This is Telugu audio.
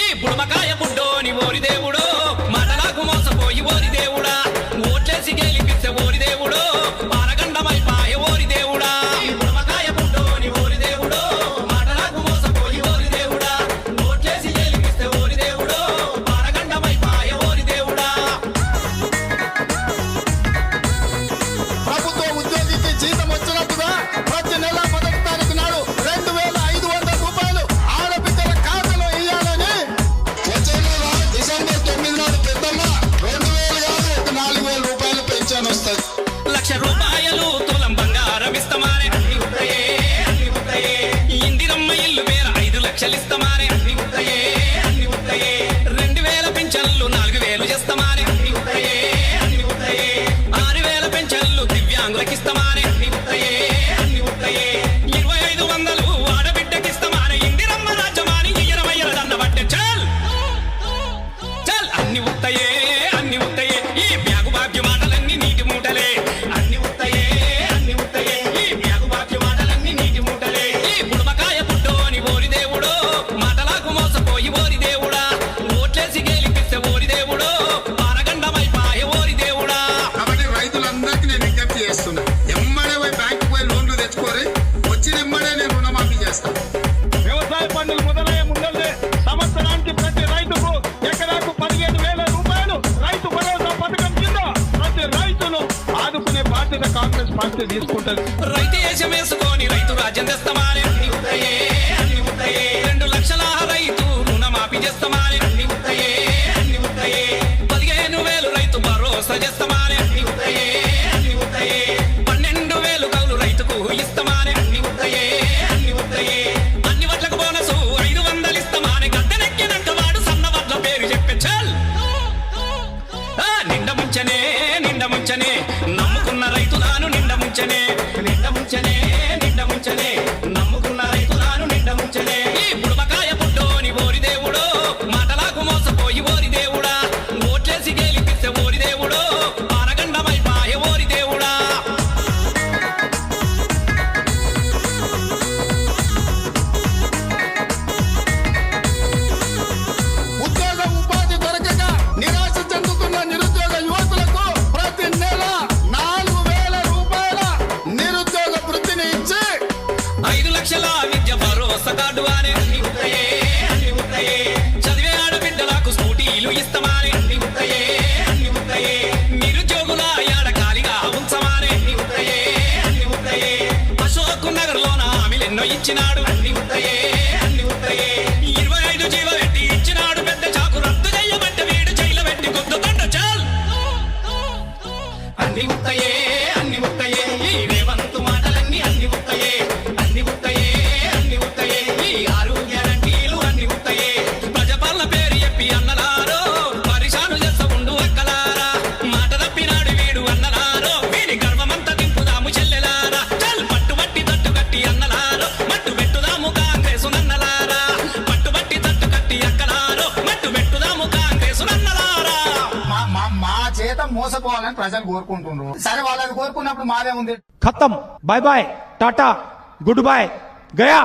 ఈ బుడమకాయ బుడ్డోని ఓరి దేవుడు. పార్టీ కాంగ్రెస్ పార్టీ తీసుకుంటది. రైతు రైతు రాజ్యం తెస్తామని. ముంచనే నిండ ముంచనే నిండ ముంచనే. హాయిలు ఇస్తామని అన్ని ఉంటాయే అన్ని ఉంటాయే నిరుద్యోగుల ఏడ ఖాళీగా ఉంచమని అన్ని ఉంటాయే అన్ని ఉంటాయే అశోక్ నగర్ లోన ఆమెలు ఎన్నో ఇచ్చినాడు. అన్ని ఉంటాయే సైతం మోసపోవాలని ప్రజలు కోరుకుంటున్నారు. సరే వాళ్ళని కోరుకున్నప్పుడు మాదే ఉంది ఖతం. Bye bye tata. Good boy Gaya.